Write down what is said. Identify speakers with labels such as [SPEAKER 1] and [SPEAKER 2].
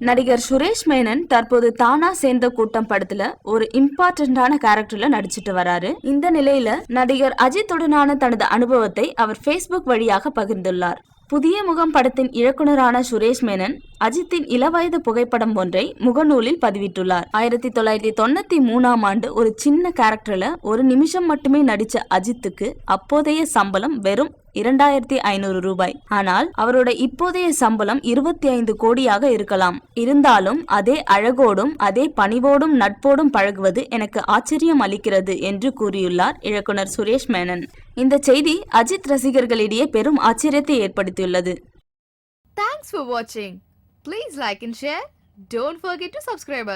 [SPEAKER 1] நடிகர் சுரேஷ் மேனன் தற்போது தானா சேர்ந்த கூட்டம் படத்துல ஒரு இம்பார்ட்டன்டான கேரக்டர்ல நடிச்சிட்டு வராரு. இந்த நிலையில நடிகர் அஜித்துடனான தனது அனுபவத்தை அவர் ஃபேஸ்புக் வழியாக பகிர்ந்துள்ளார். புதிய முகம் படத்தின் இயக்குனரான சுரேஷ் மேனன் அஜித்தின் இளவயது புகைப்படம் ஒன்றை முகநூலில் பதிவிட்டுள்ளார். ஆயிரத்தி தொள்ளாயிரத்தி தொண்ணூத்தி மூணாம் ஆண்டு ஒரு சின்ன கேரக்டர்ல ஒரு நிமிஷம் மட்டுமே நடிச்ச அஜித்துக்கு அப்போதைய சம்பளம் வெறும் இரண்டாயிரத்தி ஐநூறு ரூபாய். ஆனால் அவரோட இப்போதைய சம்பளம் இருபத்தி ஐந்து கோடியாக இருக்கலாம். இருந்தாலும் அதே அழகோடும் அதே பணிவோடும் நட்போடும் பழகுவது எனக்கு ஆச்சரியம் அளிக்கிறது என்று கூறியுள்ளார் இயக்குனர் சுரேஷ் மேனன். இந்த செய்தி அஜித் ரசிகர்களிடையே பெரும் ஆச்சரியத்தை ஏற்படுத்தியுள்ளது.
[SPEAKER 2] தேங்க்ஸ் ஃபார் வாட்சிங் please like and share Don't forget to subscribe.